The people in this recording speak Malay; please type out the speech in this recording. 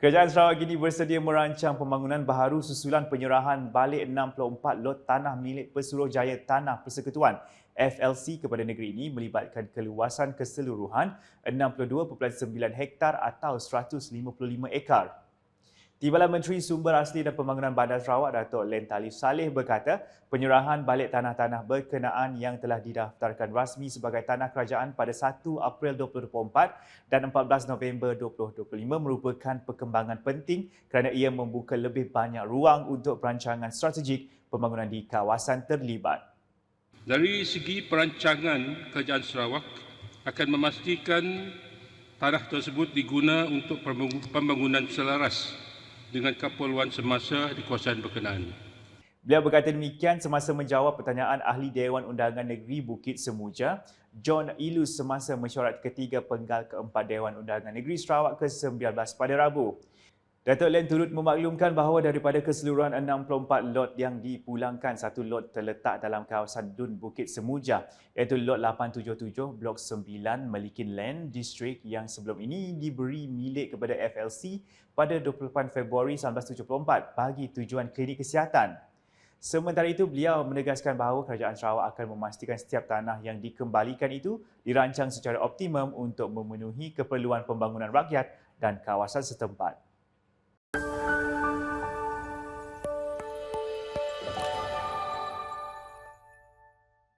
Kerajaan Sarawak kini bersedia merancang pembangunan baharu susulan penyerahan balik 64 lot tanah milik Pesuruhjaya Tanah Persekutuan FLC kepada negeri ini melibatkan keluasan keseluruhan 62.9 hektar atau 155 ekar. Timbalan Menteri Sumber Asli dan Pembangunan Bandar Sarawak Datuk Len Talib Saleh berkata penyerahan balik tanah-tanah berkenaan yang telah didaftarkan rasmi sebagai tanah kerajaan pada 1 April 2024 dan 14 November 2025 merupakan perkembangan penting kerana ia membuka lebih banyak ruang untuk perancangan strategik pembangunan di kawasan terlibat. Dari segi perancangan Kerajaan Sarawak akan memastikan tanah tersebut diguna untuk pembangunan selaras dengan keperluan semasa di kawasan berkenaan. Beliau berkata demikian semasa menjawab pertanyaan Ahli Dewan Undangan Negeri Bukit Semuja, John Ilus semasa mesyuarat ketiga penggal keempat Dewan Undangan Negeri Sarawak ke-19 pada Rabu. Datuk Len turut memaklumkan bahawa daripada keseluruhan 64 lot yang dipulangkan, satu lot terletak dalam kawasan Dun Bukit Semuja iaitu lot 877 Blok 9 Melikin Land District yang sebelum ini diberi milik kepada FLC pada 28 Februari 1974 bagi tujuan klinik kesihatan. Sementara itu, beliau menegaskan bahawa Kerajaan Sarawak akan memastikan setiap tanah yang dikembalikan itu dirancang secara optimum untuk memenuhi keperluan pembangunan rakyat dan kawasan setempat.